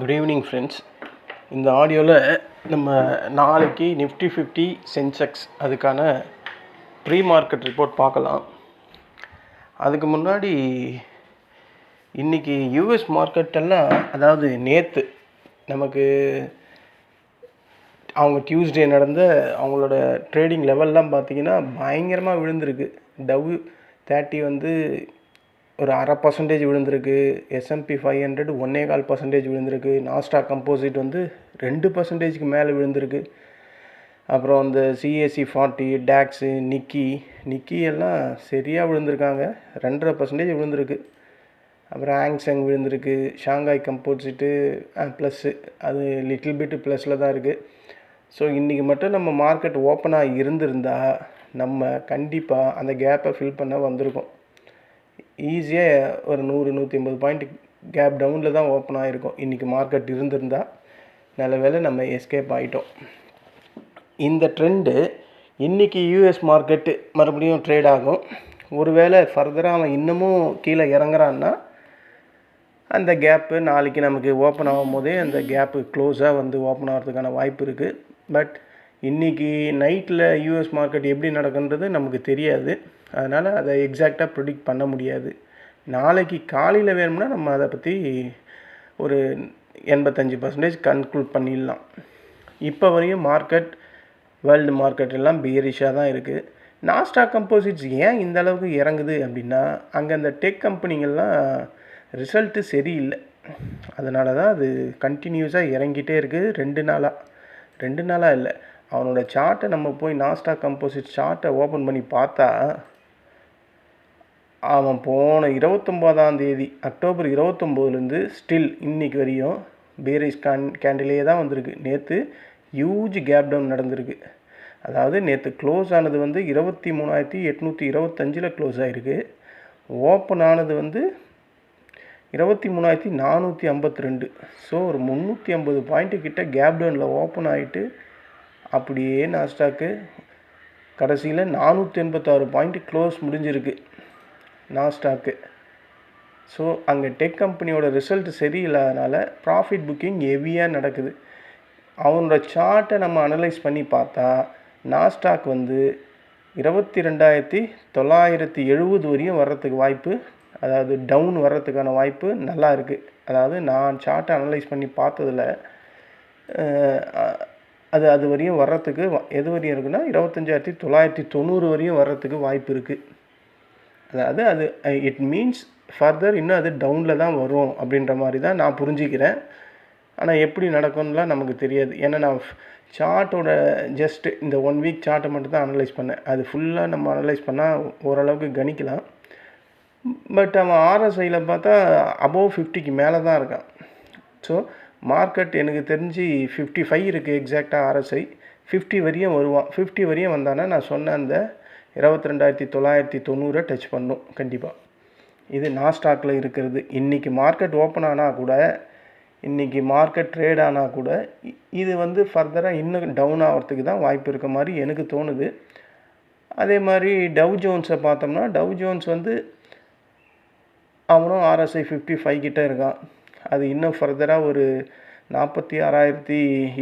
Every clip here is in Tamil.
குட் ஈவினிங் ஃப்ரெண்ட்ஸ் இந்த ஆடியோவில் நம்ம நாளைக்கு நிஃப்டி ஃபிஃப்டி சென்செக்ஸ் அதுக்கான ப்ரீ மார்க்கெட் ரிப்போர்ட் பார்க்கலாம். அதுக்கு முன்னாடி இன்றைக்கி யூஎஸ் மார்க்கெட்டெல்லாம் அதாவது நேற்று நமக்கு அவங்க டியூஸ்டே நடந்த அவங்களோட ட்ரேடிங் லெவல்லாம் பார்த்தீங்கன்னா பயங்கரமாக விழுந்திருக்கு. டவு தேர்ட்டி வந்து ஒரு அரை பர்சன்டேஜ் விழுந்திருக்கு. எஸ்எம்பி ஃபைவ் ஹண்ட்ரட் ஒன்னே கால் பர்சன்டேஜ் விழுந்திருக்கு. நாஸ்டா கம்போசிட் வந்து ரெண்டு பர்சன்டேஜ்க்கு மேலே விழுந்திருக்கு. அப்புறம் அந்த CSC forty DAX Nikkei Nikkei எல்லாம் சரியாக விழுந்திருக்காங்க. ரெண்டரை பர்சன்டேஜ் விழுந்திருக்கு. அப்புறம் ஆங்ஸங் விழுந்திருக்கு. ஷாங்காய் கம்போசிட்டு ப்ளஸ்ஸு அது லிட்டில் பிட்டு ப்ளஸில் தான் இருக்குது ஸோ இன்றைக்கி மட்டும் நம்ம மார்க்கெட் ஓப்பனாக இருந்திருந்தால் நம்ம கண்டிப்பாக அந்த கேப்பை ஃபில் பண்ண வந்திருக்கோம். ஈஸியாக ஒரு நூறு நூற்றி ஐம்பது பாயிண்ட் கேப் டவுனில் தான் ஓப்பன் ஆகிருக்கும் இன்றைக்கி மார்க்கெட் இருந்திருந்தால் நல்ல வேளை நம்ம எஸ்கேப் ஆகிட்டோம் இந்த ட்ரெண்டு இன்றைக்கி யூஎஸ் மார்க்கெட்டு மறுபடியும் ட்ரேட் ஆகும். ஒருவேளை ஃபர்தராக அவன் இன்னமும் கீழே இறங்குறான்னா அந்த கேப்பு நாளைக்கு நமக்கு ஓப்பன் ஆகும் போதே அந்த கேப்பு க்ளோஸாக வந்து ஓப்பன் ஆகிறதுக்கான வாய்ப்பு இருக்குது பட் இன்றைக்கி நைட்டில் யூஎஸ் மார்க்கெட் எப்படி நடக்குன்றது நமக்கு தெரியாது. அதனால் அதை எக்ஸாக்டாக ப்ரிடிக்ட் பண்ண முடியாது. நாளைக்கு காலையில் வேணும்னா நம்ம அதை பற்றி ஒரு எண்பத்தஞ்சு பர்சன்டேஜ் கன்க்ளூட் பண்ணிடலாம். இப்போ வரையும் மார்க்கெட் வேர்ல்டு மார்க்கெட் எல்லாம் பியரிஷாக தான் இருக்குது நாஸ்டாக் கம்போசிட்ஸ் ஏன் இந்த அளவுக்கு இறங்குது அப்படின்னா அங்கே அந்த டெக் கம்பெனிங்கள்லாம் ரிசல்ட்டு சரியில்லை. அதனால தான் அது கண்டினியூஸாக இறங்கிட்டே இருக்குது ரெண்டு நாளாக ரெண்டு நாளாக இல்லை. அவனோட சார்ட்டை நம்ம போய் நாஸ்டாக் கம்போசிட் சார்ட்டை ஓப்பன் பண்ணி பார்த்தா அவன் போன இருபத்தொம்போதாம் தேதி அக்டோபர் இருபத்தொம்போதுலேருந்து ஸ்டில் இன்றைக்கி வரையும் பேரிஸ் கான் கேண்டிலே தான் வந்திருக்கு. நேற்று ஹியூஜ் கேப் டவுன் நடந்திருக்கு. அதாவது நேற்று க்ளோஸ் ஆனது வந்து இருபத்தி மூணாயிரத்தி எட்நூற்றி இருபத்தஞ்சில் க்ளோஸ் ஆகிருக்கு ஓப்பன் ஆனது வந்து இருபத்தி மூணாயிரத்தி நானூற்றி ஐம்பத்தி ரெண்டு. ஸோ ஒரு முந்நூற்றி ஐம்பது பாயிண்ட்டு கிட்ட கேப் டவுனில் ஓப்பன் ஆகிட்டு அப்படியே நாஸ்டாக்கு கடைசியில் நானூற்றி எண்பத்தாறு பாயிண்ட்டு க்ளோஸ் முடிஞ்சிருக்கு. நாஸ்டாக்கு ஸோ அங்கே டெக் கம்பெனியோட ரிசல்ட் சரியில்லாதனால ப்ராஃபிட் புக்கிங் ஹெவியாக நடக்குது. அவனோட சார்ட்டை நம்ம அனலைஸ் பண்ணி பார்த்தா நாஸ்டாக் வந்து இருபத்தி ரெண்டாயிரத்தி தொள்ளாயிரத்தி எழுபது வரையும் வர்றதுக்கு வாய்ப்பு அதாவது டவுன் வர்றதுக்கான வாய்ப்பு நல்லா இருக்குது அதாவது நான் சார்ட்டை அனலைஸ் பண்ணி பார்த்ததில் அது அது வரையும் வர்றதுக்கு எது வரையும் இருக்குன்னா இருபத்தஞ்சாயிரத்தி தொள்ளாயிரத்தி தொண்ணூறு வரையும் வர்றதுக்கு வாய்ப்பு இருக்குது அதாவது அது இட் மீன்ஸ் ஃபர்தர் இன்னும் அது டவுனில் தான் வரும் அப்படின்ற மாதிரி தான் நான் புரிஞ்சுக்கிறேன். ஆனால் எப்படி நடக்கும்லாம் நமக்கு தெரியாது. ஏன்னா நான் சார்ட்டோட ஜஸ்ட் இந்த ஒன் வீக் சார்ட்டை மட்டும் தான் அனலைஸ் பண்ணேன். அது ஃபுல்லாக நம்ம அனலைஸ் பண்ணால் ஓரளவுக்கு கணிக்கலாம். பட் அவன் ஆர்எஸ்ஐயில் பார்த்தா அபோவ் ஃபிஃப்டிக்கு மேலே தான் இருக்கான். ஸோ மார்க்கெட் எனக்கு தெரிஞ்சு ஃபிஃப்டி ஃபைவ் இருக்குது எக்ஸாக்டாக ஆர்எஸ்ஐ ஃபிஃப்டி வரையும் வருவான். ஃபிஃப்டி வரையும் வந்தானா நான் சொன்ன அந்த இருபத்தி ரெண்டாயிரத்தி தொள்ளாயிரத்தி தொண்ணூறை டச் பண்ணும் கண்டிப்பாக இது நாஸ்டாக்கில் இருக்கிறது. இன்றைக்கி மார்க்கெட் ஓப்பன் ஆனால் கூட இன்றைக்கி மார்க்கெட் ட்ரேட் ஆனால் கூட இது வந்து ஃபர்தராக இன்னும் டவுன் ஆகிறதுக்கு தான் வாய்ப்பு இருக்க மாதிரி எனக்கு தோணுது. அதே மாதிரி டவ் ஜோன்ஸை பார்த்தோம்னா டவ் ஜோன்ஸ் வந்து அவனும் ஆர்எஸ்ஐ ஃபிஃப்டி ஃபைவ் கிட்டே இருக்கான். அது இன்னும் ஃபர்தராக ஒரு நாற்பத்தி ஆறாயிரத்தி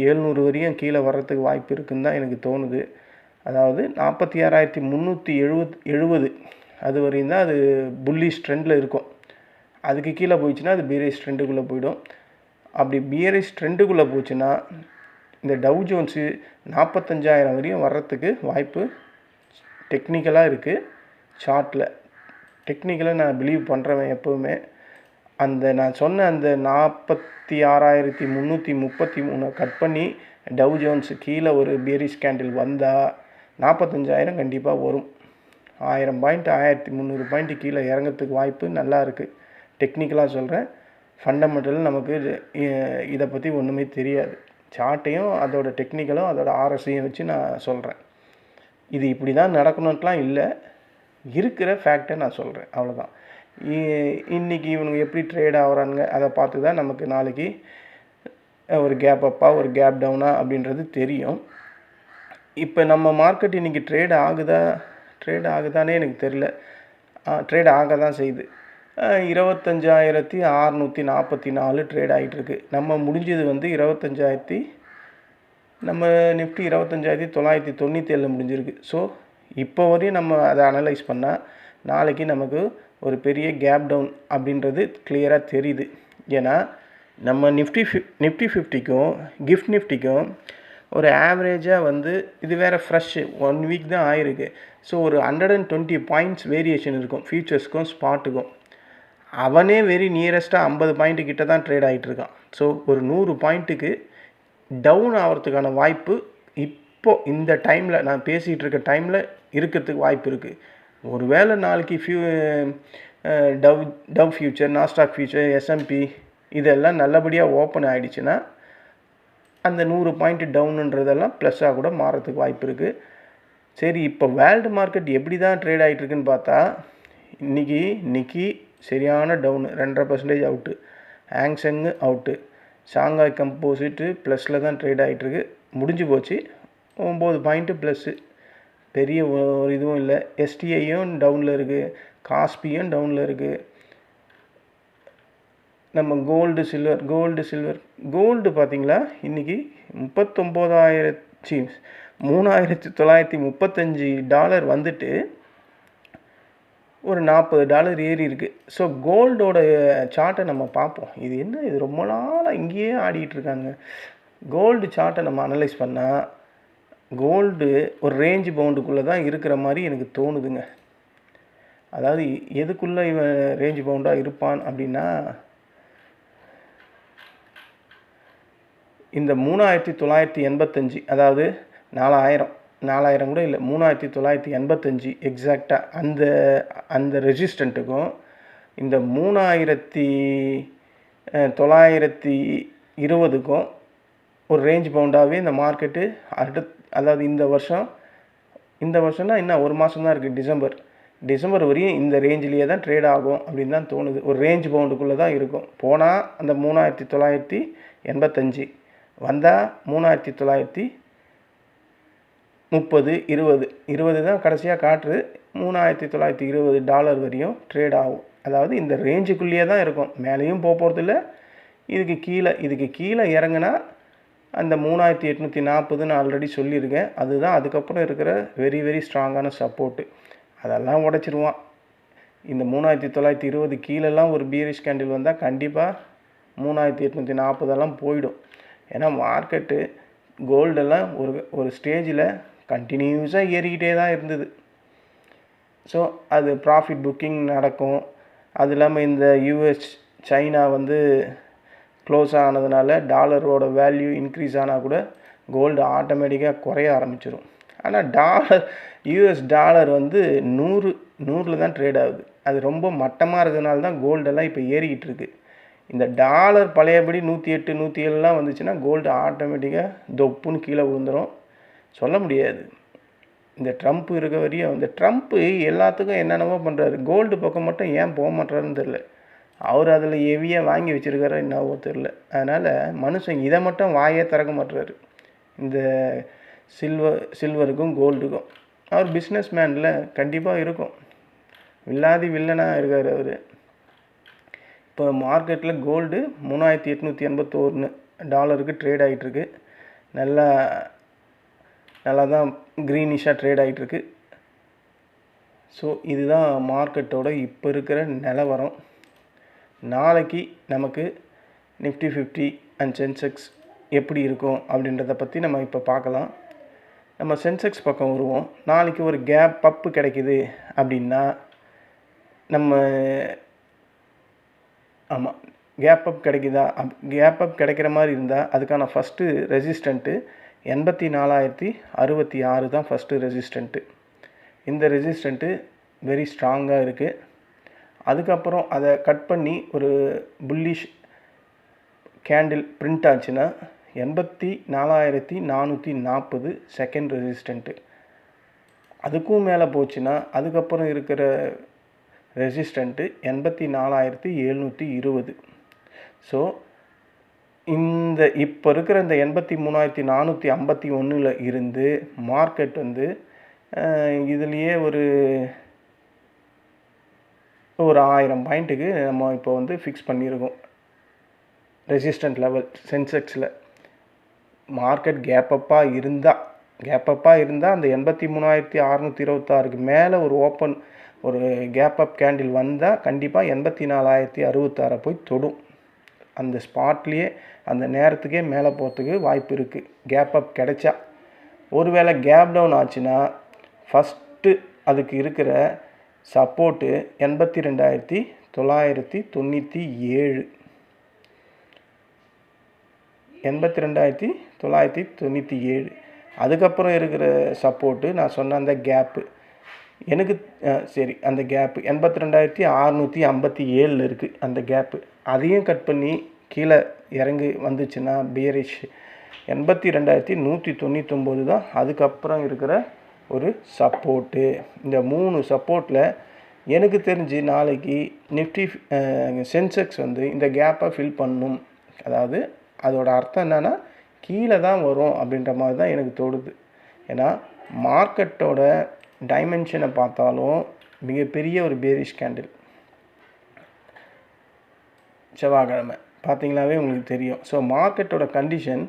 எழுநூறு வரையும் கீழே வர்றதுக்கு வாய்ப்பு இருக்குன்னு தான் எனக்கு தோணுது. அதாவது நாற்பத்தி ஆறாயிரத்தி முந்நூற்றி எழுபத் எழுபது. அது வரையும் தான் அது புல்லிஷ் ட்ரெண்டில் இருக்கும். அதுக்கு கீழே போயிடுச்சுன்னா அது பீரேஸ் ட்ரெண்டுக்குள்ளே போயிடும். அப்படி பியரிஸ் ட்ரெண்டுக்குள்ளே போச்சுன்னா இந்த டவ் ஜோன்ஸு நாற்பத்தஞ்சாயிரம் வரையும் வர்றதுக்கு வாய்ப்பு டெக்னிக்கலாக இருக்குது சார்ட்டில் டெக்னிக்கலாக நான் பிலீவ் பண்ணுறவன் எப்போவுமே. அந்த நான் சொன்ன அந்த நாற்பத்தி ஆறாயிரத்தி முந்நூற்றி முப்பத்தி மூணை கட் பண்ணி டவ் ஜோன்ஸு கீழே ஒரு பியரிஸ் கேண்டில் வந்தால் நாற்பத்தஞ்சாயிரம் கண்டிப்பாக வரும். ஆயிரம் பாயிண்ட் ஆயிரத்தி முந்நூறு பாயிண்ட்டு கீழே இறங்கிறதுக்கு வாய்ப்பு நல்லா இருக்குது டெக்னிக்கலாக சொல்கிறேன் ஃபண்டமெண்டல் நமக்கு இதை பற்றி ஒன்றுமே தெரியாது. சார்ட்டையும் அதோட டெக்னிக்கலும் அதோட ஆர்எஸ்ஐயும் வச்சு நான் சொல்கிறேன் இது இப்படி தான் நடக்கணுன்ட்டுலாம் இல்லை. இருக்கிற ஃபேக்டை நான் சொல்கிறேன் அவ்வளோதான் இன்றைக்கி இவனுங்க எப்படி ட்ரேட் ஆகிறானுங்க அதை பார்த்து தான் நமக்கு நாளைக்கு ஒரு கேப் அப்பாக ஒரு கேப் டவுனா அப்படின்றது தெரியும். இப்போ நம்ம மார்க்கெட் இன்றைக்கி ட்ரேட் ஆகுதா ட்ரேட் ஆகுதானே எனக்கு தெரில ட்ரேட் ஆக தான் செய்யுது. இருபத்தஞ்சாயிரத்தி அறநூற்றி நாற்பத்தி நாலு ட்ரேட் ஆகிட்டுருக்கு நம்ம முடிஞ்சது வந்து இருபத்தஞ்சாயிரத்தி நம்ம நிஃப்டி இருபத்தஞ்சாயிரத்தி தொள்ளாயிரத்தி தொண்ணூற்றி ஏழில் முடிஞ்சிருக்கு. ஸோ இப்போ வரையும் நம்ம அதை அனலைஸ் பண்ணால் நாளைக்கு நமக்கு ஒரு பெரிய கேப் டவுன் அப்படின்றது கிளியராக தெரியுது. ஏன்னா நம்ம நிஃப்டி ஃபிஃப் நிஃப்டி ஃபிஃப்டிக்கும் கிஃப்ட் நிஃப்டிக்கும் ஒரு ஆவரேஜாக வந்து இது வேறு ஃப்ரெஷ்ஷு ஒன் வீக் தான் ஆயிருக்கு. ஸோ ஒரு hundred and twenty points variation இருக்கும். ஃபியூச்சர்ஸ்க்கும் ஸ்பாட்டுக்கும் அவனே வெரி நியரஸ்ட்டாக ஐம்பது பாயிண்ட்டு கிட்ட தான் ட்ரேட் ஆகிட்டு இருக்கான். ஸோ ஒரு நூறு பாயிண்ட்டுக்கு டவுன் ஆகிறதுக்கான வாய்ப்பு இப்போது இந்த டைமில் நான் பேசிகிட்டு இருக்க டைமில் இருக்கிறதுக்கு வாய்ப்பு இருக்குது ஒருவேளை நாளைக்கு few Dow Dow future Nasdaq future SMP இதெல்லாம் நல்லபடியாக ஓப்பன் ஆகிடுச்சுன்னா அந்த நூறு பாயிண்ட் டவுனுன்றதெல்லாம் ப்ளஸ்ஸாக கூட மாறத்துக்கு வாய்ப்பு இருக்குது சரி இப்போ வேர்ல்டு மார்க்கெட் எப்படி தான் ட்ரேட் ஆகிட்டுருக்குன்னு பார்த்தா இன்றைக்கி நிக்கி சரியான டவுனு ரெண்டரை percentage out Hang Seng out Shanghai composite ப்ளஸில் தான் ட்ரேட் ஆகிட்டுருக்கு முடிஞ்சு போச்சு. ஒம்பது பாயிண்ட்டு ப்ளஸ்ஸு பெரிய ஒரு இதுவும் இல்லை. எஸ்டிஐயும் டவுனில் இருக்குது காஸ்பியும் டவுனில் இருக்குது நம்ம gold silver gold silver gold பார்த்தீங்களா? இன்றைக்கி முப்பத்தொம்போதாயிரத்தி மூணாயிரத்தி தொள்ளாயிரத்தி முப்பத்தஞ்சு டாலர் வந்துட்டு ஒரு நாற்பது டாலர் ஏறி இருக்குது ஸோ கோல்டோட சார்ட்டை நம்ம பார்ப்போம். இது என்ன? இது ரொம்ப நாளாக இங்கேயே ஆடிக்கிட்டு இருக்காங்க. கோல்டு சார்ட்டை நம்ம அனலைஸ் பண்ணால் கோல்டு ஒரு ரேஞ்ச் பவுண்டுக்குள்ளே தான் இருக்கிற மாதிரி எனக்கு தோணுதுங்க. அதாவது எதுக்குள்ளே இவன் ரேஞ்ச் பவுண்டாக இருப்பான் அப்படின்னா இந்த மூணாயிரத்தி தொள்ளாயிரத்தி எண்பத்தஞ்சு அதாவது நாலாயிரம் நாலாயிரம் கூட இல்லை மூணாயிரத்தி தொள்ளாயிரத்தி எண்பத்தஞ்சு எக்ஸாக்டாக அந்த அந்த ரெசிஸ்டண்ட்டுக்கும் இந்த மூணாயிரத்தி தொள்ளாயிரத்தி இருபதுக்கும் ஒரு ரேஞ்ச் பவுண்டாகவே இந்த மார்க்கெட்டு அடுத் அதாவது இந்த வருஷம் இந்த வருஷம்னா இன்னும் ஒரு மாதம் தான் இருக்குது டிசம்பர். டிசம்பர் வரையும் இந்த ரேஞ்சிலேயே தான் ட்ரேட் ஆகும் அப்படின்னு தான் தோணுது. ஒரு ரேஞ்ச் பவுண்டுக்குள்ளே தான் இருக்கும். போனால் அந்த மூணாயிரத்தி தொள்ளாயிரத்தி எண்பத்தஞ்சு வந்தால் மூணாயிரத்தி தொள்ளாயிரத்தி முப்பது இருபது. இருபது தான் கடைசியாக காட்டுது. மூணாயிரத்தி தொள்ளாயிரத்தி இருபது டாலர் வரையும் ட்ரேட் ஆகும். அதாவது இந்த ரேஞ்சுக்குள்ளேயே தான் இருக்கும். மேலேயும் போக போகிறதில்ல இதுக்கு கீழே இதுக்கு கீழே இறங்குனா அந்த மூணாயிரத்தி எட்நூற்றி நாற்பதுன்னு ஆல்ரெடி சொல்லியிருக்கேன். அதுதான் அதுக்கப்புறம் இருக்கிற வெரி வெரி ஸ்ட்ராங்கான சப்போர்ட்டு அதெல்லாம் உடச்சிருவான். இந்த மூணாயிரத்தி தொள்ளாயிரத்தி இருபது கீழெல்லாம் ஒரு பீரிஷ் கேண்டில் வந்தால் கண்டிப்பாக மூணாயிரத்தி எட்நூற்றி நாற்பதெல்லாம் போயிடும். ஏன்னா மார்க்கெட்டு கோல்டெல்லாம் ஒரு ஒரு ஸ்டேஜில் கண்டினியூஸாக ஏறிக்கிட்டே தான் இருந்தது. ஸோ அது ப்ராஃபிட் புக்கிங் நடக்கும். அது இல்லாமல் இந்த யூஎஸ் சைனா வந்து க்ளோஸ் ஆனதுனால டாலரோட வேல்யூ இன்க்ரீஸ் ஆனால் கூட கோல்டு ஆட்டோமேட்டிக்காக குறைய ஆரம்பிச்சிடும் ஆனால் டாலர் யூஎஸ் டாலர் வந்து நூறு நூறில் தான் ட்ரேட் ஆகுது. அது ரொம்ப மட்டமாக இருக்கிறதுனால தான் கோல்டெல்லாம் இப்போ ஏறிக்கிட்டு இருக்குது இந்த டாலர் பழையபடி நூற்றி எட்டு நூற்றி ஏழுலாம் வந்துச்சுன்னா கோல்டு ஆட்டோமேட்டிக்காக தொப்புன்னு கீழே விழுந்துடும் சொல்ல முடியாது. இந்த ட்ரம்ப் இருக்க வரையும் இந்த ட்ரம்ப்பு எல்லாத்துக்கும் என்னென்னவோ பண்ணுறாரு கோல்டு பக்கம் மட்டும் ஏன் போக மாட்டாருன்னு தெரில அவர் அதில் ஹெவியாக வாங்கி வச்சுருக்காரோ என்னவோ தெரில அதனால் மனுஷன் இதை மட்டும் வாயே திறக்க மாட்டுறாரு. இந்த சில்வர் சில்வருக்கும் கோல்டுக்கும் அவர் பிஸ்னஸ் மேனில் கண்டிப்பாக இருக்கும். வில்லாதி வில்லனாக இருக்கார் அவர். இப்போ மார்க்கெட்டில் கோல்டு மூணாயிரத்தி எட்நூற்றி எண்பத்தோரு டாலருக்கு ட்ரேட் ஆகிட்டுருக்கு நல்லா நல்லா தான் க்ரீனிஷாக ட்ரேட் ஆகிட்டுருக்கு ஸோ இதுதான் மார்க்கெட்டோட இப்போ இருக்கிற நிலவரம். நாளைக்கு நமக்கு நிஃப்டி ஃபிஃப்டி அண்ட் சென்செக்ஸ் எப்படி இருக்கும் அப்படின்றத பற்றி நம்ம இப்போ பார்க்கலாம். நம்ம சென்செக்ஸ் பக்கம் வருவோம். நாளைக்கு ஒரு கேப் பப்பு கிடைக்குது அப்படின்னா நம்ம ஆமாம் கேப் அப் கிடைக்குதா? அப் கேப் அப் கிடைக்கிற மாதிரி இருந்தால் அதுக்கான ஃபஸ்ட்டு ரெசிஸ்டண்ட்டு எண்பத்தி நாலாயிரத்தி அறுபத்தி ஆறு தான் ஃபஸ்ட்டு ரெசிஸ்டண்ட்டு இந்த ரெசிஸ்டண்ட்டு வெரி ஸ்ட்ராங்காக இருக்குது அதுக்கப்புறம் அதை கட் பண்ணி ஒரு புல்லிஷ் கேண்டில் பிரிண்ட் ஆச்சுன்னா எண்பத்தி நாலாயிரத்தி நானூற்றி நாற்பது செகண்ட் ரெசிஸ்டண்ட்டு அதுக்கும் மேலே போச்சுன்னா அதுக்கப்புறம் இருக்கிற ரெசிஸ்டண்ட்டு எண்பத்தி நாலாயிரத்தி எழுநூற்றி இருபது. ஸோ இந்த இப்போ இருக்கிற இந்த எண்பத்தி மூணாயிரத்தி நானூற்றி ஐம்பத்தி ஒன்றில் இருந்து மார்க்கெட் வந்து இதுலேயே ஒரு ஒரு ஆயிரம் பாயிண்ட்டுக்கு நம்ம இப்போ வந்து ஃபிக்ஸ் பண்ணியிருக்கோம் ரெசிஸ்டன்ட் லெவல் சென்செக்ஸில் மார்க்கெட் கேப்பப்பாக இருந்தால் கேப்பப்பாக இருந்தால் அந்த எண்பத்தி மூணாயிரத்தி அறநூற்றி இருபத்தாறுக்கு மேலே ஒரு ஓப்பன் ஒரு கேப் அப் கேண்டில் வந்தால் கண்டிப்பாக எண்பத்தி நாலாயிரத்தி அறுபத்தாறை போய் தொடும். அந்த ஸ்பாட்லேயே அந்த நேரத்துக்கே மேலே போகிறதுக்கு வாய்ப்பு இருக்குது கேப் அப் கிடைச்சா. ஒருவேளை கேப் டவுன் ஆச்சுன்னா ஃபஸ்ட்டு அதுக்கு இருக்கிற சப்போர்ட்டு எண்பத்தி ரெண்டாயிரத்தி தொள்ளாயிரத்தி தொண்ணூற்றி ஏழு. எண்பத்தி ரெண்டாயிரத்தி தொள்ளாயிரத்தி தொண்ணூற்றி ஏழு. அதுக்கப்புறம் இருக்கிற சப்போர்ட்டு நான் சொன்ன அந்த கேப்பு எனக்கு சரி அந்த கேப்பு எண்பத்தி ரெண்டாயிரத்தி அறநூற்றி ஐம்பத்தி ஏழில் இருக்குது அந்த கேப்பு அதையும் கட் பண்ணி கீழே இறங்கி வந்துச்சுன்னா பியரிஷ் எண்பத்தி ரெண்டாயிரத்தி நூற்றி தொண்ணூத்தொம்பது தான் அதுக்கப்புறம் இருக்கிற ஒரு சப்போர்ட்டு இந்த மூணு சப்போர்ட்டில் எனக்கு தெரிஞ்சு நாளைக்கு நிஃப்டி சென்செக்ஸ் வந்து இந்த கேப்பை ஃபில் பண்ணும். அதாவது அதோட அர்த்தம் என்னென்னா கீழே தான் வரும் அப்படின்ற மாதிரி தான் எனக்கு தோணுது. ஏன்னா மார்க்கெட்டோட டைமென்ஷனை பார்த்தாலும் மிகப்பெரிய ஒரு பேரிஷ் கேண்டில் செவ்வாய்க்கிழமை. பார்த்தீங்களாவே உங்களுக்கு தெரியும். ஸோ மார்க்கெட்டோட கண்டிஷன்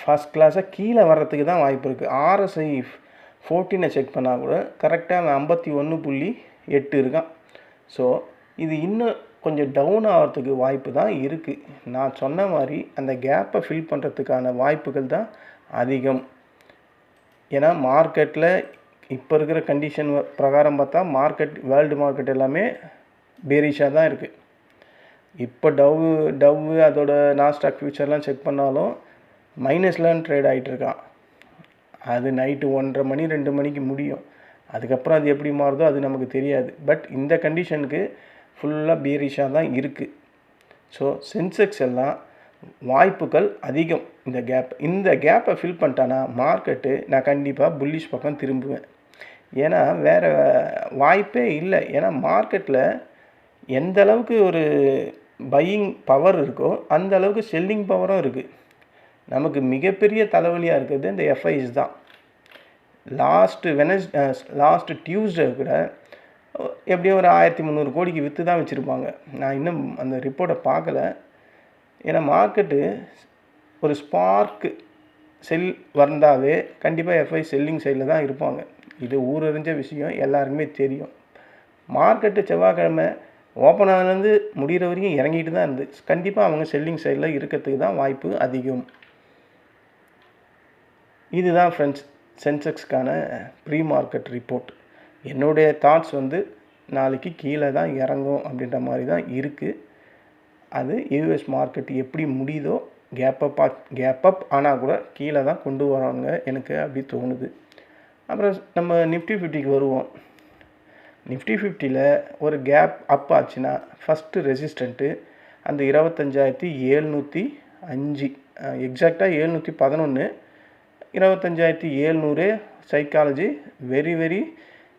ஃபஸ்ட் கிளாஸாக கீழே வர்றதுக்கு தான் வாய்ப்பு இருக்குது ஆர்எஸ்ஐ ஃபோர்டீனை செக் பண்ணால் கூட கரெக்டாக அவன் ஐம்பத்தி ஒன்று புள்ளி எட்டு இருக்கான். ஸோ இது இன்னும் கொஞ்சம் டவுன் ஆகிறதுக்கு வாய்ப்பு தான் இருக்குது நான் சொன்ன மாதிரி அந்த கேப்பை ஃபில் பண்ணுறதுக்கான வாய்ப்புகள் தான் அதிகம். ஏன்னா மார்க்கெட்டில் இப்போ இருக்கிற கண்டிஷன் பிரகாரம் பார்த்தா மார்க்கெட் வேர்ல்டு மார்க்கெட் எல்லாமே பேரிஷாக தான் இருக்குது இப்போ டவ் டவ் அதோட நாஸ்டாக் ஃபியூச்சர்லாம் செக் பண்ணாலும் மைனஸ்லாம் ட்ரேட் ஆகிட்டுருக்கான் அது நைட்டு ஒன்றரை மணி ரெண்டு மணிக்கு முடியும். அதுக்கப்புறம் அது எப்படி மாறுதோ அது நமக்கு தெரியாது. பட் இந்த கண்டிஷனுக்கு ஃபுல்லாக பேரிஷாக தான் இருக்குது ஸோ சென்செக்ஸ் எல்லாம் வாய்ப்புகள் அதிகம். இந்த கேப் இந்த கேப்பை ஃபில் பண்ணிட்டானா மார்க்கெட்டு நான் கண்டிப்பாக புல்லிஷ் பக்கம் திரும்புவேன். ஏன்னா வேறு வாய்ப்பே இல்லை. ஏன்னா மார்க்கெட்டில் எந்த அளவுக்கு ஒரு பையிங் பவர் இருக்கோ அந்த அளவுக்கு செல்லிங் பவரும் இருக்குது நமக்கு மிகப்பெரிய தலைவலியாக இருக்கிறது இந்த எஃப்ஐஸ் தான். லாஸ்ட்டு வெனஸ் லாஸ்ட்டு டியூஸ்டே கூட எப்படியும் ஒரு ஆயிரத்தி முந்நூறு கோடிக்கு விற்று தான் வச்சுருப்பாங்க. நான் இன்னும் அந்த ரிப்போர்ட்டை பார்க்கல. ஏன்னா மார்க்கெட்டு ஒரு ஸ்பார்க்கு செல் வந்தாவே கண்டிப்பாக எஃப்ஐ செல்லிங் சைடில் தான் இருப்பாங்க. இது ஊரறிஞ்ச விஷயம் எல்லாருக்குமே தெரியும். மார்க்கெட்டு செவ்வாய்க்கிழமை ஓப்பன் ஆனது முடிகிற வரைக்கும் இறங்கிட்டு தான் இருந்து. கண்டிப்பாக அவங்க செல்லிங் சைடில் இருக்கிறதுக்கு தான் வாய்ப்பு அதிகம். இதுதான் ஃப்ரெண்ட்ஸ் சென்செக்ஸ்க்கான ப்ரீ மார்க்கெட் ரிப்போர்ட் என்னுடைய தாட்ஸ் வந்து நாளைக்கு கீழே தான் இறங்கும் அப்படின்ற மாதிரி தான் இருக்குது அது யூஎஸ் மார்க்கெட் எப்படி முடியுதோ கேப் அப் கேப் அப் ஆனால் கூட கீழே தான் கொண்டு வராங்க எனக்கு அப்படி தோணுது. அப்புறம் நம்ம நிஃப்டி ஃபிஃப்டிக்கு வருவோம். நிஃப்டி ஃபிஃப்டியில் ஒரு கேப் அப் ஆச்சுன்னா ஃபஸ்ட்டு ரெசிஸ்டண்ட்டு அந்த இருபத்தஞ்சாயிரத்தி ஏழ்நூற்றி அஞ்சு எக்ஸாக்டாக ஏழ்நூற்றி பதினொன்று இருபத்தஞ்சாயிரத்தி ஏழ்நூறு சைக்காலஜி வெரி வெரி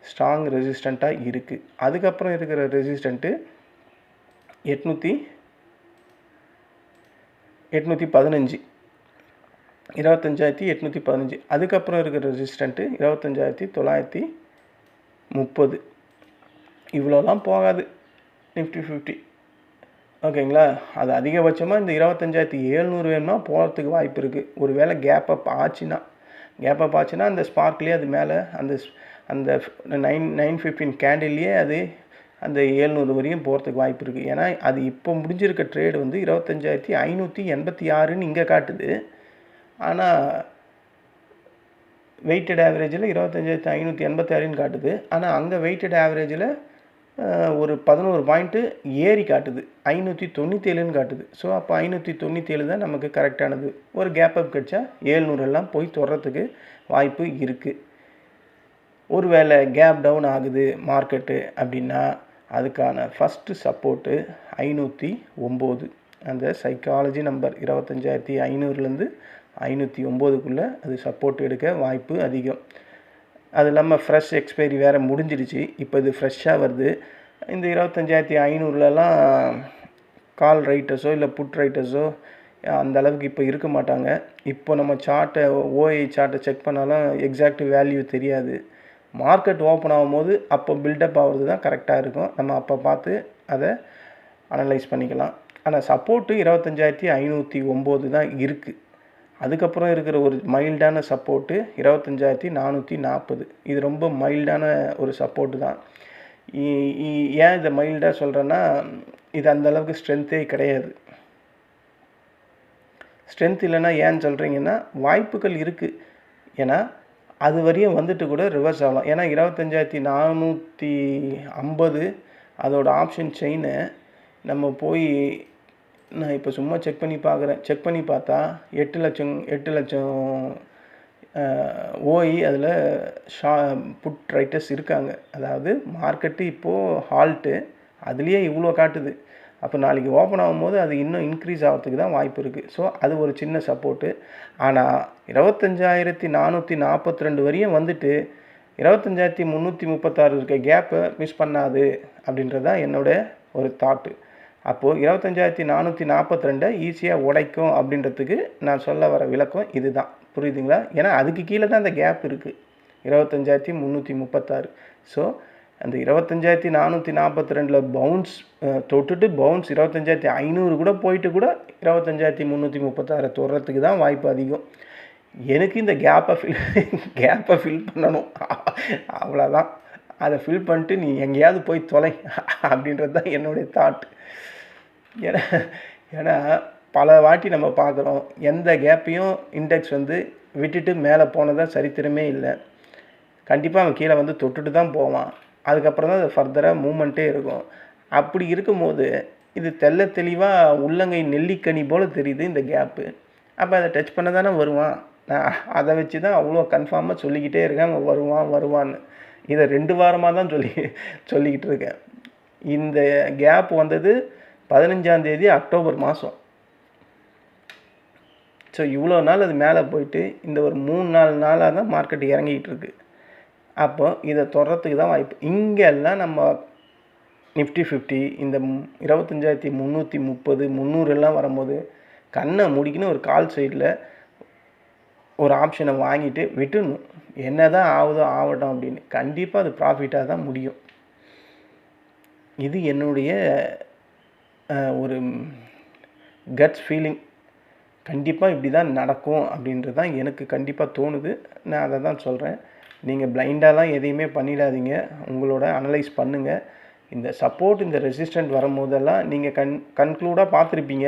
ஸ்ட்ராங் ரெசிஸ்டண்ட்டாக இருக்குது அதுக்கப்புறம் இருக்கிற ரெசிஸ்டண்ட்டு எட்நூற்றி எட்நூற்றி பதினஞ்சு. இருபத்தஞ்சாயிரத்தி எட்நூற்றி பதினஞ்சு. அதுக்கப்புறம் இருக்கிற ரெசிஸ்டண்ட்டு இருபத்தஞ்சாயிரத்தி தொள்ளாயிரத்தி முப்பது. இவ்வளோலாம் போகாது. நிஃப்டி ஃபிஃப்டி ஓகேங்களா? அது அதிகபட்சமாக இந்த இருபத்தஞ்சாயிரத்தி ஏழ்நூறு வேணுமா போகிறதுக்கு வாய்ப்பு இருக்குது ஒரு வேளை கேப் அப் ஆச்சுன்னா. கேப் அப் ஆச்சுன்னா அந்த ஸ்பார்க்லேயே அது மேலே அந்த அந்த நைன் நைன் ஃபிஃப்டின் கேண்டில்லையே அது அந்த ஏழ்நூறு வரையும் போகிறதுக்கு வாய்ப்பு இருக்குது ஏன்னா அது இப்போ முடிஞ்சிருக்க ட்ரேடு வந்து இருபத்தஞ்சாயிரத்தி ஐநூற்றி எண்பத்தி ஆறுன்னு இங்கே காட்டுது. ஆனால் வெயிட்டட் ஆவரேஜில் இருபத்தஞ்சாயிரத்தி ஐநூற்றி எண்பத்தாறுன்னு காட்டுது. ஆனால் அங்கே வெயிட்டட் ஆவரேஜில் ஒரு பதினோரு பாயிண்ட்டு ஏறி காட்டுது. ஐநூற்றி தொண்ணூற்றேழுன்னு காட்டுது. ஸோ அப்போ ஐநூற்றி தொண்ணூற்றேழு தான் நமக்கு கரெக்டானது ஒரு கேப் அப் கிடச்சா ஏழ்நூறெல்லாம் போய் தொடுறதுக்கு வாய்ப்பு இருக்குது ஒருவேளை கேப் டவுன் ஆகுது மார்க்கெட்டு அப்படின்னா அதுக்கான ஃபஸ்ட்டு சப்போர்ட்டு ஐநூற்றி ஒம்பது. அந்த சைக்காலஜி நம்பர் இருபத்தஞ்சாயிரத்தி ஐநூறுலேருந்து ஐநூற்றி ஒம்போதுக்குள்ளே அது சப்போர்ட் எடுக்க வாய்ப்பு அதிகம். அது இல்லாமல் ஃப்ரெஷ் எக்ஸ்பைரி வேறு முடிஞ்சிடுச்சு. இப்போ இது ஃப்ரெஷ்ஷாக வருது. இந்த இருபத்தஞ்சாயிரத்தி ஐநூறுலலாம் கால் ரைட்டர்ஸோ இல்லை புட் ரைட்டர்ஸோ அந்த அளவுக்கு இப்போ இருக்க மாட்டாங்க. இப்போ நம்ம சார்ட்டை ஓஐ சார்ட்டை செக் பண்ணாலும் எக்ஸாக்ட் வேல்யூ தெரியாது. மார்க்கெட் ஓப்பன் ஆகும்போது அப்போ பில்டப் ஆகிறது தான் கரெக்டாக இருக்கும். நம்ம அப்போ பார்த்து அதை அனலைஸ் பண்ணிக்கலாம். ஆனால் சப்போர்ட்டு இருபத்தஞ்சாயிரத்தி ஐநூற்றி ஒம்பது தான் இருக்குது அதுக்கப்புறம் இருக்கிற ஒரு மைல்டான சப்போர்ட்டு இருபத்தஞ்சாயிரத்தி நானூற்றி நாற்பது. இது ரொம்ப மைல்டான ஒரு சப்போர்ட்டு தான். இ- இ- ஏன் இதை மைல்டாக சொல்கிறேன்னா இது அந்தளவுக்கு ஸ்ட்ரென்த்தே கிடையாது. ஸ்ட்ரென்த் இல்லைன்னா ஏன்னு சொல்கிறீங்கன்னா வாய்ப்புகள் இருக்குது ஏன்னா அது வரையும் வந்துட்டு கூட ரிவர்ஸ் ஆகலாம். ஏன்னா இருபத்தஞ்சாயிரத்தி நானூற்றி ஐம்பது அதோடய ஆப்ஷன் செயினை நம்ம போய் நான் இப்போ சும்மா செக் பண்ணி பார்க்குறேன் செக் பண்ணி பார்த்தா எட்டு லட்சம் எட்டு லட்சம் ஓய் அதில் ஷா புட் ரைட்டர்ஸ் இருக்காங்க. அதாவது மார்க்கெட்டு இப்போது ஹால்ட்டு அதுலேயே இவ்வளோ காட்டுது. அப்போ நாளைக்கு ஓப்பன் ஆகும்போது அது இன்னும் இன்க்ரீஸ் ஆகிறதுக்கு தான் வாய்ப்பு இருக்குது ஸோ அது ஒரு சின்ன சப்போர்ட்டு ஆனால் இருபத்தஞ்சாயிரத்தி நானூற்றி நாற்பத்தி ரெண்டு வரையும் வந்துட்டு இருபத்தஞ்சாயிரத்தி முந்நூற்றி முப்பத்தாறு இருக்க கேப்பை மிஸ் பண்ணாது அப்படின்றது தான் என்னோட ஒரு தாட்டு அப்போது இருபத்தஞ்சாயிரத்தி நானூற்றி நாற்பத்தி ரெண்டை ஈஸியாக உடைக்கும் அப்படின்றதுக்கு நான் சொல்ல வர விளக்கம் இதுதான். புரியுதுங்களா? ஏன்னா அதுக்கு கீழே தான் அந்த கேப் இருக்குது இருபத்தஞ்சாயிரத்தி முந்நூற்றி முப்பத்தாறு. ஸோ அந்த இருபத்தஞ்சாயிரத்தி நானூற்றி நாற்பத்தி ரெண்டில் பவுன்ஸ் தொட்டுட்டு பவுன்ஸ் இருபத்தஞ்சாயிரத்தி ஐநூறு கூட போயிட்டு கூட இருபத்தஞ்சாயிரத்தி முந்நூற்றி முப்பத்தாறு தொடுறதுக்கு தான் வாய்ப்பு அதிகம். எனக்கு இந்த கேப்பை ஃபில் கேப்பை ஃபில் பண்ணணும். அவ்வளோதான் அதை ஃபில் பண்ணிட்டு நீ எங்கேயாவது போய் தொலை அப்படின்றது தான் என்னுடைய தாட் ஏன்னா ஏன்னா பல வாட்டி நம்ம பார்க்குறோம் எந்த கேப்பையும் இண்டெக்ஸ் வந்து விட்டுட்டு மேலே போனதாக சரித்திரமே இல்லை. கண்டிப்பாக அவன் கீழே வந்து தொட்டுட்டு தான் போவான். அதுக்கப்புறம் தான் அது ஃபர்தராக மூமெண்ட்டே இருக்கும். அப்படி இருக்கும்போது இது தெள்ள தெளிவாக உள்ளங்கை நெல்லிக்கனி போல் தெரியுது இந்த கேப்பு அப்போ அதை டச் பண்ண தானே வருவான். நான் அதை வச்சு தான் அவ்வளோ கன்ஃபார்மாக சொல்லிக்கிட்டே இருக்கேன் அவன் வருவான். வருவான்னு இதை ரெண்டு வாரமாக தான் சொல்லி சொல்லிக்கிட்டு இருக்கேன். இந்த கேப் வந்தது பதினஞ்சாம் தேதி அக்டோபர் மாதம் ஸோ இவ்வளோ நாள் அது மேலே போயிட்டு இந்த ஒரு மூணு நாலு நாளாக தான் மார்க்கெட் இறங்கிக்கிட்டு இருக்கு. அப்போ இதை தொடரத்துக்கு தான் வாய்ப்பு. இங்கெல்லாம் நம்ம நிஃப்டி ஃபிஃப்டி இந்த இருபத்தஞ்சாயிரத்தி முந்நூற்றி முப்பது முந்நூறுலாம் வரும்போது கண்ணை முடிக்கணும் ஒரு கால் சைடில் ஒரு ஆப்ஷனை வாங்கிட்டு விட்டுடணும். என்ன தான் ஆகுதோ ஆகட்டும் அப்படின்னு. கண்டிப்பாக அது ப்ராஃபிட்டாக தான் முடியும். இது என்னுடைய ஒரு கட்ஸ் ஃபீலிங் கண்டிப்பாக இப்படி தான் நடக்கும் அப்படின்றது தான் எனக்கு கண்டிப்பாக தோணுது. நான் அதை தான் சொல்கிறேன் நீங்கள் பிளைண்டாலாம் எதையுமே பண்ணிடாதீங்க. உங்களோட அனலைஸ் பண்ணுங்கள் இந்த சப்போர்ட் இந்த ரெசிஸ்டன்ட் வரும்போதெல்லாம் நீங்கள் கன் கன்க்ளூடாக பார்த்துருப்பீங்க.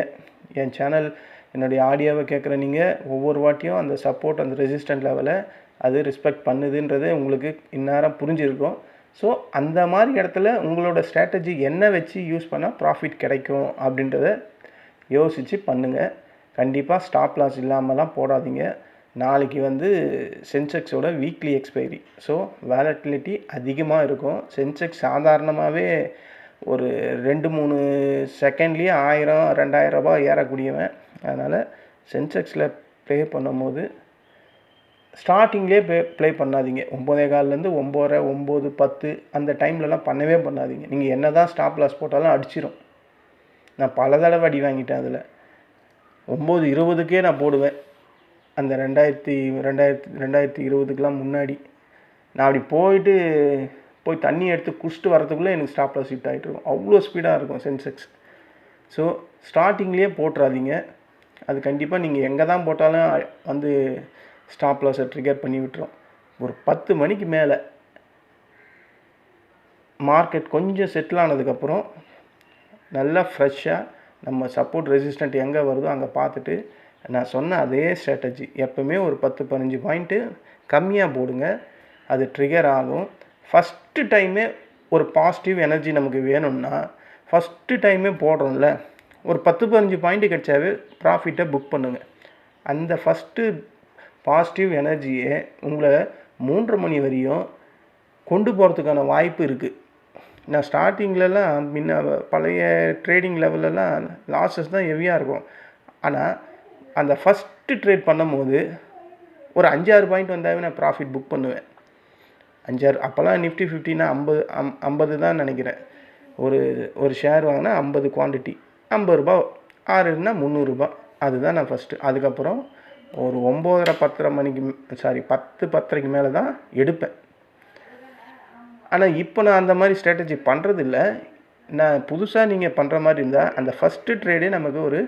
என் சேனல் என்னுடைய ஆடியோவை கேட்குற நீங்கள் ஒவ்வொரு வாட்டியும் அந்த சப்போர்ட் அந்த ரெசிஸ்டன்ட் லெவலை அது ரெஸ்பெக்ட் பண்ணுதுன்றது உங்களுக்கு இந்நேரம் புரிஞ்சிருக்கும். ஸோ அந்த மாதிரி இடத்துல உங்களோட ஸ்ட்ராட்டஜி என்ன வச்சு யூஸ் பண்ணால் ப்ராஃபிட் கிடைக்கும் அப்படின்றத யோசித்து பண்ணுங்கள் கண்டிப்பாக ஸ்டாப் லாஸ் இல்லாமலாம் போடாதீங்க. நாளைக்கு வந்து சென்செக்ஸோட வீக்லி எக்ஸ்பைரி ஸோ வேலட்டிலிட்டி அதிகமாக இருக்கும். சென்செக்ஸ் சாதாரணமாகவே ஒரு ரெண்டு மூணு செகண்ட்லேயே ஆயிரம் ரெண்டாயிரம் ரூபாய் ஏறக்கூடியவன். அதனால் சென்செக்ஸில் ப்ளே பண்ணும்போது ஸ்டார்டிங்லேயே ப்ளே ப்ளே பண்ணாதீங்க. ஒம்போதே கால்லேருந்து ஒம்போதரை ஒம்பது பத்து அந்த டைம்லலாம் பண்ணவே பண்ணாதீங்க. நீங்கள் என்ன தான் ஸ்டாப் லாஸ் போட்டாலும் அடிச்சிடும் நான் பல தடவை அடி வாங்கிட்டேன் அதில். ஒம்பது இருபதுக்கே நான் போடுவேன். அந்த ரெண்டாயிரத்தி ரெண்டாயிரத்தி ரெண்டாயிரத்தி இருபதுக்கெலாம் முன்னாடி. நான் அப்படி போயிட்டு போய் தண்ணி எடுத்து குடிச்சிட்டு வரதுக்குள்ளே எனக்கு ஸ்டாப்பில் லாஸ் ஹிட் ஆகிட்டு இருக்கும். அவ்வளோ ஸ்பீடாக இருக்கும் சென்செக்ஸ் ஸோ ஸ்டார்டிங்லேயே போட்டுறாதீங்க. அது கண்டிப்பாக நீங்கள் எங்கே தான் போட்டாலும் வந்து ஸ்டாப் லாஸை ட்ரிகர் பண்ணி விட்டுரும். ஒரு பத்து மணிக்கு மேலே மார்க்கெட் கொஞ்சம் செட்டில் ஆனதுக்கப்புறம் நல்லா ஃப்ரெஷ்ஷாக நம்ம சப்போர்ட் ரெசிஸ்டன்ட் எங்கே வருதோ அங்கே பார்த்துட்டு நான் சொன்ன அதே ஸ்ட்ராட்டஜி எப்பவுமே ஒரு பத்து பதினஞ்சு பாயிண்ட்டு கம்மியாக போடுங்க. அது ட்ரிகர் ஆகும். ஃபஸ்ட்டு டைமே ஒரு பாசிட்டிவ் எனர்ஜி நமக்கு வேணும்னா ஃபஸ்ட்டு டைமே போடுறோம்ல ஒரு பத்து பதினஞ்சு பாயிண்ட் கிடச்சாவே ப்ராஃபிட்டை புக் பண்ணுங்கள் அந்த ஃபஸ்ட்டு பாசிட்டிவ் எனர்ஜியை உங்களை மூன்று மணி வரையும் கொண்டு போகிறதுக்கான வாய்ப்பு இருக்குது நான் ஸ்டார்டிங்லலாம் முன்ன பழைய ட்ரேடிங் லெவல்லலாம் லாஸஸ் தான் ஹெவியாக இருக்கும். ஆனால் அந்த ஃபஸ்ட்டு ட்ரேட் பண்ணும்போது ஒரு அஞ்சாறு பாயிண்ட் வந்தாவே நான் ப்ராஃபிட் புக் பண்ணுவேன். அஞ்சாறு அப்போல்லாம் நிஃப்டி ஃபிஃப்டினா ஐம்பது அம் ஐம்பது தான் நினைக்கிறேன். ஒரு ஒரு ஷேர் வாங்கினா ஐம்பது குவான்டிட்டி ஐம்பது ரூபா ஆறுனா முந்நூறுரூபா அதுதான் நான் ஃபஸ்ட்டு அதுக்கப்புறம் ஒரு ஒம்போதரை பத்தரை மணிக்கு சாரி பத்து பத்தரைக்கு மேலே தான் எடுப்பேன். ஆனால் இப்போ நான் அந்த மாதிரி ஸ்ட்ராட்டஜி பண்ணுறதில்ல நான் புதுசாக நீங்கள் பண்ணுற மாதிரி இருந்தால் அந்த ஃபஸ்ட்டு ட்ரேடே நமக்கு ஒரு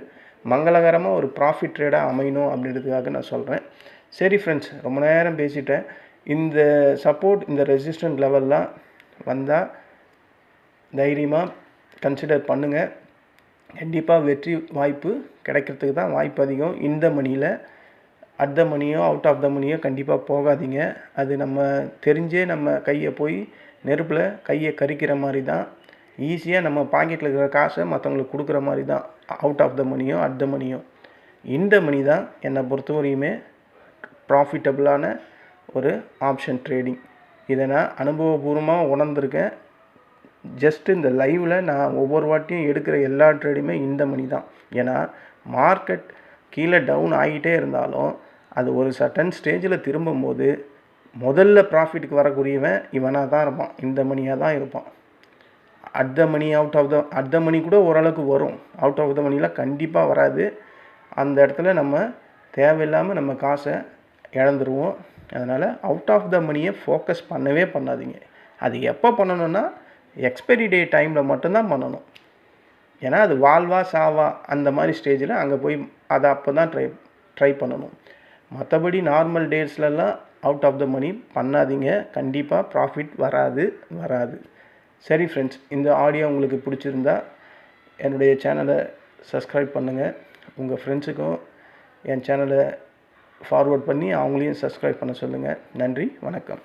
மங்களகரமாக ஒரு ப்ராஃபிட் ட்ரேடாக அமையணும் அப்படின்றதுக்காக நான் சொல்கிறேன் சரி ஃப்ரெண்ட்ஸ் ரொம்ப நேரம் பேசிட்டேன். இந்த சப்போர்ட் இந்த ரெசிஸ்டன்ட் லெவல்லாம் வந்தால் தைரியமாக கன்சிடர் பண்ணுங்கள் கண்டிப்பாக வெற்றி வாய்ப்பு கிடைக்கிறதுக்கு தான் வாய்ப்பு அதிகம். இந்த மணியில் அட் த மணியோ அவுட் ஆஃப் த மணியோ கண்டிப்பாக போகாதீங்க. அது நம்ம தெரிஞ்சே நம்ம கையை போய் நெருப்பில் கையை கறிக்கிற மாதிரி தான். ஈஸியாக நம்ம பாக்கெட்டில் இருக்கிற காசை மற்றவங்களுக்கு கொடுக்குற மாதிரி தான். அவுட் ஆஃப் த மணியோ அட் த மணியோ இந்த மணி தான் என்னை பொறுத்தவரையுமே ப்ராஃபிட்டபுளான ஒரு ஆப்ஷன் ட்ரேடிங் இதை நான் அனுபவபூர்வமாக உணர்ந்திருக்கேன். ஜஸ்ட் இந்த லைவில் நான் ஒவ்வொரு வாட்டியும் எடுக்கிற எல்லா ட்ரேடுமே இந்த மணி தான் ஏன்னா மார்க்கெட் கீழே டவுன் ஆகிட்டே இருந்தாலும் அது ஒரு சட்டன் ஸ்டேஜில் திரும்பும்போது முதல்ல ப்ராஃபிட்டுக்கு வரக்கூடியவன் இவனாக தான் இருப்பான். இந்த மணியாக தான் இருப்பான். At the money out of the at the money கூட ஓரளவுக்கு வரும். அவுட் ஆஃப் த மணிலாம் கண்டிப்பாக வராது. அந்த இடத்துல நம்ம தேவையில்லாமல் நம்ம காசை இழந்துருவோம். அதனால் அவுட் ஆஃப் த மணியை ஃபோக்கஸ் பண்ணவே பண்ணாதீங்க. அது எப்போ பண்ணணும்னா எக்ஸ்பைரி டே டைமில் மட்டும்தான் பண்ணணும். ஏன்னா அது வாழ்வா சாவா அந்த மாதிரி ஸ்டேஜில் அங்கே போய் அதை அப்போ தான் ட்ரை ட்ரை பண்ணணும். மற்றபடி நார்மல் டேஸ்லலாம் அவுட் ஆஃப் த மணி பண்ணாதீங்க. கண்டிப்பாக ப்ராஃபிட் வராது வராது. சரி ஃப்ரெண்ட்ஸ் இந்த ஆடியோ உங்களுக்கு பிடிச்சிருந்தா என்னுடைய சேனலை சப்ஸ்கிரைப் பண்ணுங்கள் உங்கள் ஃப்ரெண்ட்ஸுக்கும் என் சேனலை ஃபார்வர்ட் பண்ணி அவங்களையும் சப்ஸ்கிரைப் பண்ண சொல்லுங்கள் நன்றி வணக்கம்.